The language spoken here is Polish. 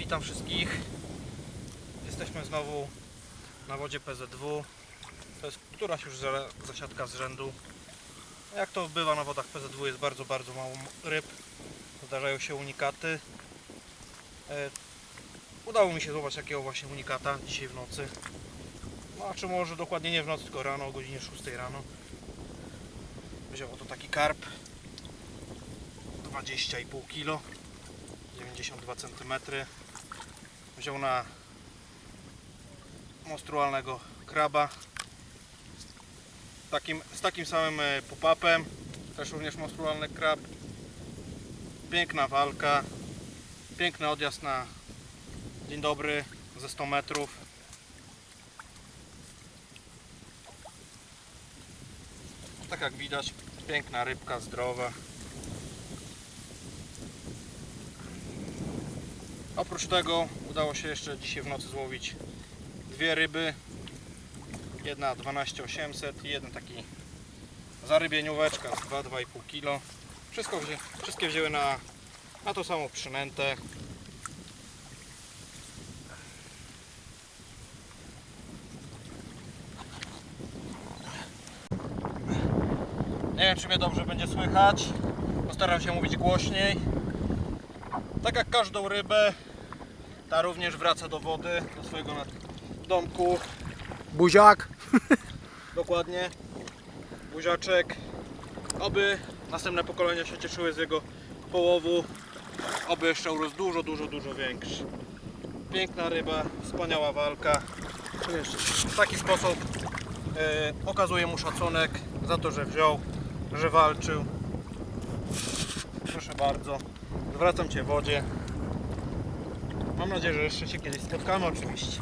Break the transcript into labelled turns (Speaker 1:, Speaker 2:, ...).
Speaker 1: Witam wszystkich. Jesteśmy znowu na wodzie PZW. To jest któraś już za- zasiadka z rzędu. Jak to bywa na wodach PZW jest bardzo, bardzo mało ryb. Zdarzają się unikaty. E, Udało mi się złapać takiego właśnie unikata dzisiaj w nocy. Znaczy może dokładnie nie w nocy, tylko rano o godzinie 6 rano. Wziął to taki karp. 20,5 kg. 92 cm. Wziął na monstrualnego kraba. Takim, z takim samym e, pop-upem. Też również monstrualny krab. Piękna walka. Piękny odjazd na dzień dobry ze 100 metrów. Tak jak widać, piękna rybka, zdrowa. Oprócz tego udało się jeszcze dzisiaj w nocy złowić dwie ryby. Jedna 12800 i jeden taki zarybienióweczka z 2-2,5 kg. Wszystko wszystkie wzięły na, na tą samą przynętę. Nie wiem czy mnie dobrze będzie słychać. Postaram się mówić głośniej. Tak jak każdą rybę, ta również wraca do wody, do swojego domku.
Speaker 2: Buziak.
Speaker 1: Dokładnie. Buziaczek. Oby następne pokolenia się cieszyły z jego połowu. Oby jeszcze urósł dużo, dużo, dużo większy. Piękna ryba, wspaniała walka. W taki sposób e, okazuję mu szacunek za to, że wziął, że walczył. Proszę bardzo. Zwracam Cię wodzie. Mam nadzieję, że jeszcze się kiedyś spotkamy oczywiście.